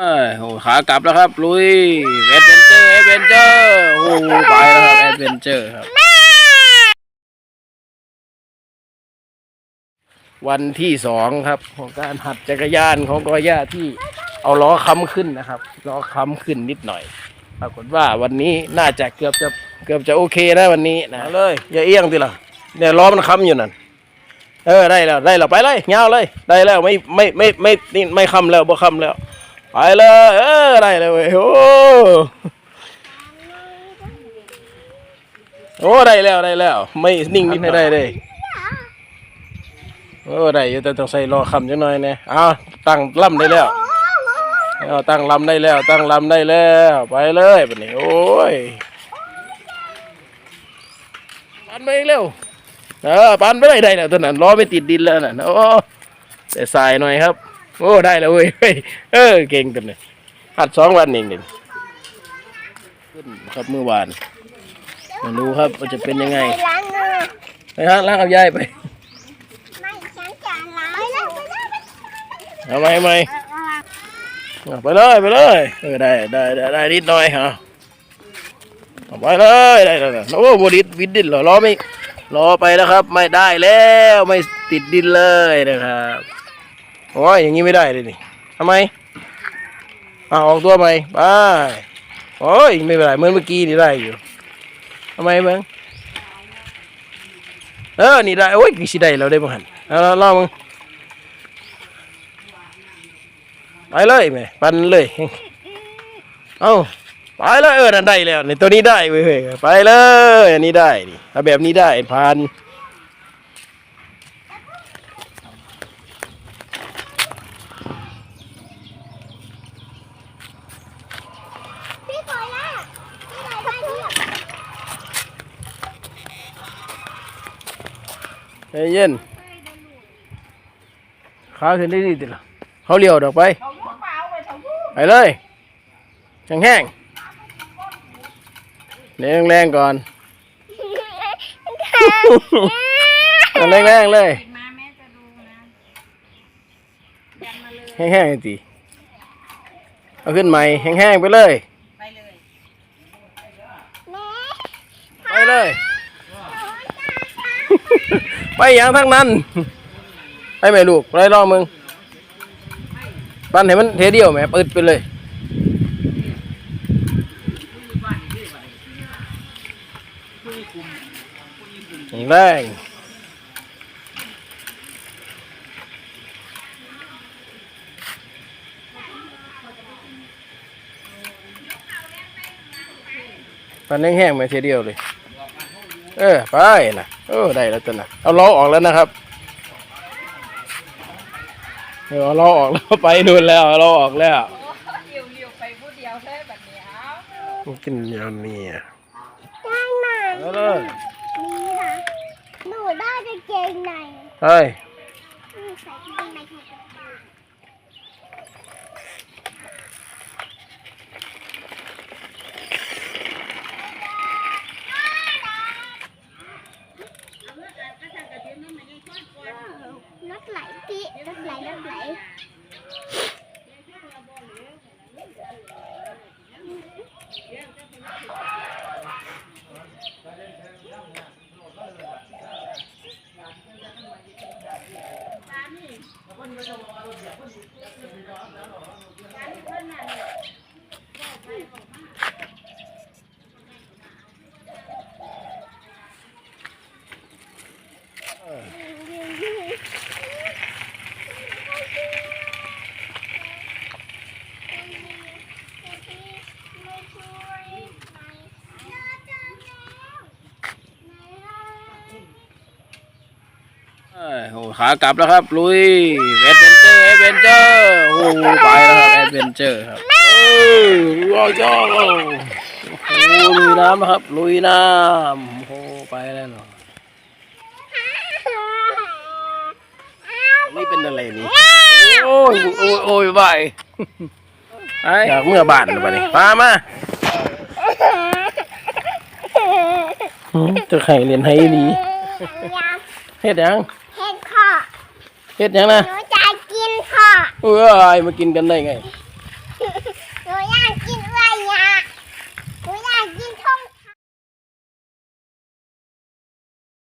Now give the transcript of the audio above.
เอ้โอ้ขากลับแล้วครับ ลุยแอดเวนเจอร์แอดเวนเจอร์โอ้ไปแล้วครับแอดเวนเจอร์ครับ วันที่สองครับ ของการหัดจักรยานของกอย่าที่เอาล้อค้ำขึ้นนะครับล้อค้ำขึ้นนิดหน่อย ปรากฏว่าวันนี้น่าจะเกือบจะเกือบจะโอเคนะวันนี้นะเลย อย่าเอียงทีละเนี่ยล้อมันค้ำอยู่นั่นเออได้แล้วได้แล้วไปเลยเงาเลย ได้แล้วไม่ไม่ไม่ไม่นี่ไม่ค้ำแล้วบ่ค้ำแล้ว ไปเลยเออได้เลยเว้ยโอ้โอ้ได้แล้วได้แล้ว ไม่นิ่งนิดไม่ได้เลยโอ้ได้อยู่แต่ต้องใส่รอคำจังหน่อยเนี่ยเอาตั้งลำได้แล้วเอาตั้งลำได้แล้ว ตั้งลำได้แล้ว ไปเลยบัดนี้โอ้ยปันไปเร็วเออปันไปเลยได้แล้วตัวนั้นล้อไม่ติดดินแล้วน่ะโอ้แต่สายหน่อยครับ โอ้ได้แล้วเว้ยเฮ้ยเออเก่งกันเลยหัดสองวันเองเด่นขึ้นครับเมื่อวานมาดูครับว่าจะเป็นยังไงไปล้างมือไปฮะล้างกับยายไปไม่ฉันจะล้างไปแล้วไปแล้วเอาไหมเอาไหมเอาไปเลยไปเลยเออได้ได้ได้ได้นิดหน่อยฮะเอาไปเลยได้ได้ได้โอ้โบดิดวิดดินเหรอล้อไม่ล้อไปแล้วครับ ไม่ได้แล้วไม่ติดดินเลยนะครับ โอ้ยอย่างนี้ไม่ได้เลยนี่ทำไมอ่าออกตัวไหมไปโอ้ยไม่เป็นไรเหมือนเมื่อกี้นี่ได้อยู่ทำไมมึงเออนี่ได้โอ้ยกี่สิได้แล้วได้บ้างหันเอาลองมึงไปเลยแม่ปันเลยเอาไปเลยเออนั่นได้แล้วในตัวนี้ได้เว้ยเฮ้ยไปเลยอันนี้ได้นี่ถ้าแบบนี้ได้ผ่าน เย็นขาขึ้นได้ดีติละเขาเลี้ยวดอกไป ไปเลยแห้งแห้งๆแรงแรงๆก่อนแรงแรงๆเลยมาแม่จะดูนะแห้งแห้งๆตีเอาขึ้นใหม่แห้งแห้งๆไปเลย ไปเลย ไปเลย ไปอย่างทั้งนั้นไปไหมลูกไรรอมึงปั้นให้มันเทเดียวแหมปิดไปเลยแรงปั้นแห้งๆไหมเทเดียวเลย เออ ไปนะ โอ้ได้แล้วตัวน่ะเอาล้อออกแล้วนะครับเออเอาล้อออกแล้วไปนู่นแล้วเอาล้อออกแล้วเรียวเรียวๆไปผู้เดียวแค่แบบนี้เอากินยาเนี่ยได้ไหมเอาเลยนี่นะหนูได้กางเกงในเฮ้ย อืมใส่กางเกงในถูกกางเกง รถไหลพี่ รถไโอ้ขากลับแล้วครับ ลุยแอดเวนเจอร์แอดเวนเจอร์โอ้ไปแล้วครับแอดเวนเจอร์ครับเอ้ยว้าวจ้าโอ้โหลุยน้ำครับ ลุยน้ำโอ้โหไปแล้วเนาะนี่เป็นอะไรนี่โอ้ยโอ้ยโอ้ยบายอยากเมื่อบานเลยปะนี่มามาหืมจะไข่เรียนให้ดีเฮ็ดหยัง เห็นข้อเฮ็ดหยังนะหนูจะกินข้อเอ้ยมากินกันได้ไงห